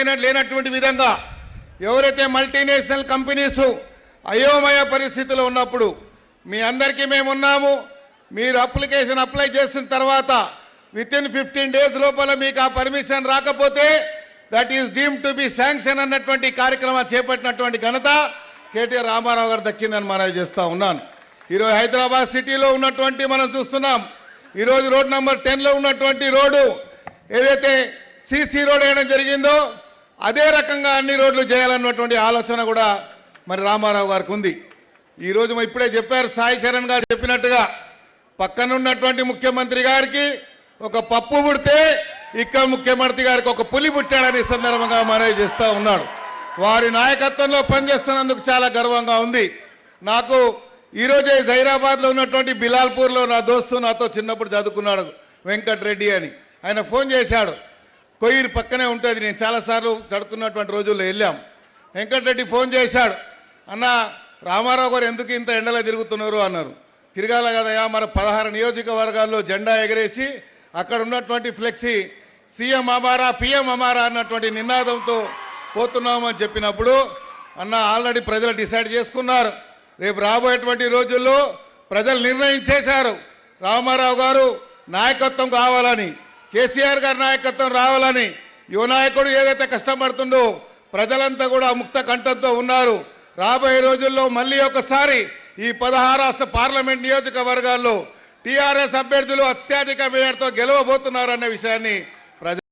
లేన లేనటువంటి విధంగా ఎవరైతే మల్టీనేషనల్ కంపెనీస్ అయోమయ పరిస్థితిలో ఉన్నప్పుడు మీ అందరికీ మేము ఉన్నాము. మీరు అప్లికేషన్ అప్లై చేసిన తర్వాత విత్ ఇన్ ఫిఫ్టీన్ డేస్ లోపల మీకు ఆ పర్మిషన్ రాకపోతే that is deem to be sanction అన్నటువంటి కార్యక్రమం చేపట్టినటువంటి ఘనత కేటీఆర్ రామారావు గారు దక్కిందని మనవి చేస్తూ ఉన్నాను. ఈరోజు హైదరాబాద్ సిటీలో ఉన్నటువంటి మనం చూస్తున్నాం. ఈరోజు రోడ్ నెంబర్ టెన్లో ఉన్నటువంటి రోడ్డు ఏదైతే సీసీ రోడ్ వేయడం జరిగిందో అదే రకంగా అన్ని రోడ్లు చేయాలన్నటువంటి ఆలోచన కూడా మరి రామారావు గారికి ఉంది. ఈరోజు ఇప్పుడే చెప్పారు సాయి చరణ్ గారు చెప్పినట్టుగా పక్కనున్నటువంటి ముఖ్యమంత్రి గారికి ఒక పప్పు పుడితే ఇక్కడ ముఖ్యమంత్రి గారికి ఒక పులి పుట్టాడని సందర్భంగా మనవి చేస్తూ ఉన్నాడు. వారి నాయకత్వంలో పనిచేస్తున్నందుకు చాలా గర్వంగా ఉంది. నాకు ఈరోజే జైరాబాద్లో ఉన్నటువంటి బిలాల్పూర్లో నా దోస్తు నాతో చిన్నప్పుడు చదువుకున్నాడు వెంకట్రెడ్డి అని. ఆయన ఫోన్ చేశాడు కొయ్యిరు పక్కనే ఉంటుంది. నేను చాలాసార్లు చడుతున్నటువంటి రోజుల్లో వెళ్ళాం. వెంకటరెడ్డి ఫోన్ చేశాడు. అన్న రామారావు గారు ఎందుకు ఇంత ఎండలో తిరుగుతున్నారు? అన్నారు. తిరగాల కదయా మన పదహారు నియోజకవర్గాల్లో జెండా ఎగరేసి అక్కడ ఉన్నటువంటి ఫ్లెక్సీ సీఎం అమారా పిఎం అమారా అన్నటువంటి నినాదంతో పోతున్నామని చెప్పినప్పుడు అన్న ఆల్రెడీ ప్రజలు డిసైడ్ చేసుకున్నారు. రేపు రాబోయేటువంటి రోజుల్లో ప్రజలు నిర్ణయించేశారు రామారావు గారు నాయకత్వం కావాలని కేసీఆర్ గారి నాయకత్వం రావాలని యువ నాయకుడు ఏదైతే కష్టపడుతుండో ప్రజలంతా కూడా ముక్త కంఠంతో ఉన్నారు. రాబోయే రోజుల్లో మళ్ళీ ఒకసారి ఈ పదహారు పార్లమెంట్ నియోజకవర్గాల్లో టీఆర్ఎస్ అభ్యర్థులు అత్యధిక మేయర్తో గెలవబోతున్నారన్న విషయాన్ని